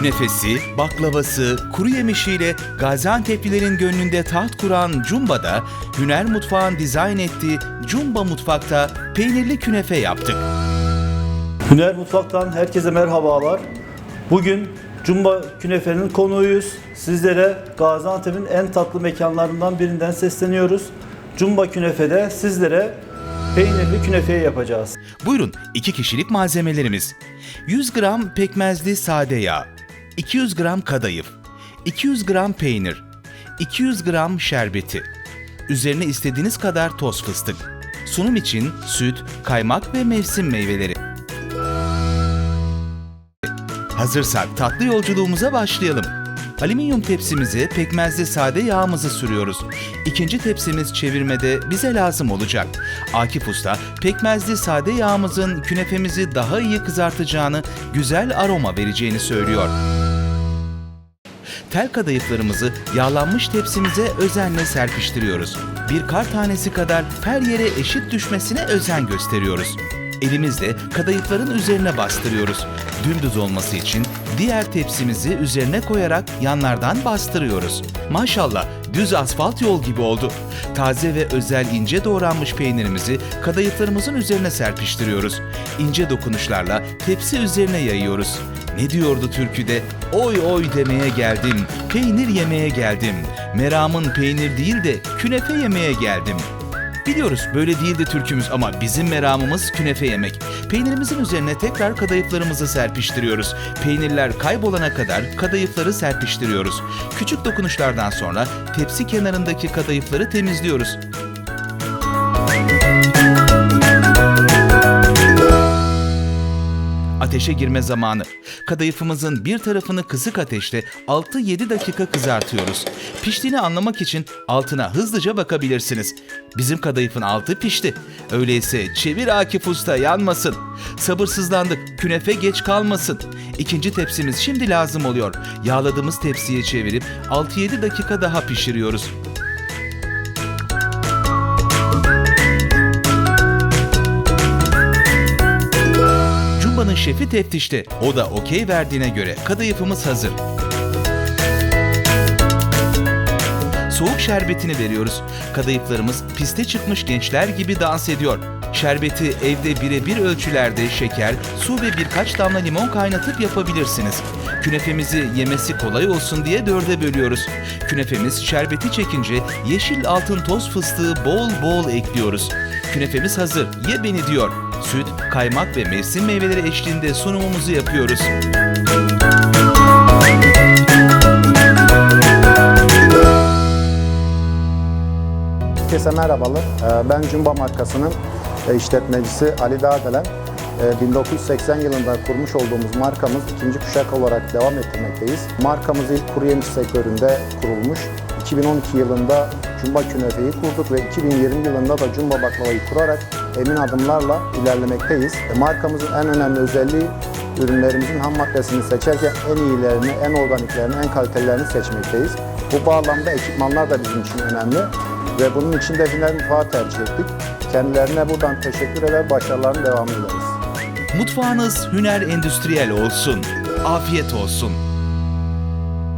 Künefesi, baklavası, kuru yemişiyle Gaziantep'lilerin gönlünde taht kuran Cumba'da Hüner Mutfağın dizayn ettiği Cumba Mutfak'ta peynirli künefe yaptık. Hüner Mutfak'tan herkese merhabalar. Bugün Cumba Künefe'nin konuğuyuz. Sizlere Gaziantep'in en tatlı mekanlarından birinden sesleniyoruz. Cumba Künefe'de sizlere peynirli künefeyi yapacağız. Buyurun 2 kişilik malzemelerimiz. 100 gram pekmezli sade yağ, 200 gram kadayıf, 200 gram peynir, 200 gram şerbeti. Üzerine istediğiniz kadar toz fıstık. Sunum için süt, kaymak ve mevsim meyveleri. Hazırsak tatlı yolculuğumuza başlayalım. Alüminyum tepsimize pekmezli sade yağımızı sürüyoruz. İkinci tepsimiz çevirmede bize lazım olacak. Akif Usta pekmezli sade yağımızın künefemizi daha iyi kızartacağını, güzel aroma vereceğini söylüyor. Tel kadayıflarımızı yağlanmış tepsimize özenle serpiştiriyoruz. Bir kar tanesi kadar her yere eşit düşmesine özen gösteriyoruz. Elimizle kadayıfların üzerine bastırıyoruz. Dümdüz olması için diğer tepsimizi üzerine koyarak yanlardan bastırıyoruz. Maşallah düz asfalt yol gibi oldu. Taze ve özel ince doğranmış peynirimizi kadayıflarımızın üzerine serpiştiriyoruz. İnce dokunuşlarla tepsi üzerine yayıyoruz. Ne diyordu türküde? Oy oy demeye geldim, peynir yemeye geldim. Meramın peynir değil de künefe yemeye geldim. Biliyoruz böyle değildi türkümüz ama bizim meramımız künefe yemek. Peynirimizin üzerine tekrar kadayıflarımızı serpiştiriyoruz. Peynirler kaybolana kadar kadayıfları serpiştiriyoruz. Küçük dokunuşlardan sonra tepsi kenarındaki kadayıfları temizliyoruz. Ateşe girme zamanı. Kadayıfımızın bir tarafını kısık ateşte 6-7 dakika kızartıyoruz. Piştiğini anlamak için altına hızlıca bakabilirsiniz. Bizim kadayıfın altı pişti. Öyleyse çevir Akif Usta yanmasın. Sabırsızlandık. Künefe geç kalmasın. İkinci tepsimiz şimdi lazım oluyor. Yağladığımız tepsiye çevirip 6-7 dakika daha pişiriyoruz. Cumba'nın şefi teftişte. O da okey verdiğine göre kadayıfımız hazır. Soğuk şerbetini veriyoruz. Kadayıflarımız piste çıkmış gençler gibi dans ediyor. Şerbeti evde birebir ölçülerde şeker, su ve birkaç damla limon kaynatıp yapabilirsiniz. Künefemizi yemesi kolay olsun diye dörde bölüyoruz. Künefemiz şerbeti çekince yeşil altın toz fıstığı bol bol ekliyoruz. Künefemiz hazır, ye beni diyor. Süt, kaymak ve mevsim meyveleri eşliğinde sunumumuzu yapıyoruz. Herkese merhabalar. Ee, Ben Cumba markasının e, işletmecisi Ali Dağdelen. Ee, 1980 yılında kurmuş olduğumuz markamız ikinci kuşak olarak devam ettirmekteyiz. Markamız ilk kuru yemiş sektöründe kurulmuş. 2012 yılında Cumba Künefe'yi kurduk ve 2020 yılında da Cumba Baklava'yı kurarak emin adımlarla ilerlemekteyiz. E, Markamızın en önemli özelliği ürünlerimizin ham maddesini seçerken en iyilerini, en organiklerini, en kalitelerini seçmekteyiz. Bu bağlamda ekipmanlar da bizim için önemli ve bunun için de Hüner Mutfağı tercih ettik. Kendilerine buradan teşekkür eder, başarılarının devamını dileriz. Mutfağınız hüner endüstriyel olsun. Afiyet olsun.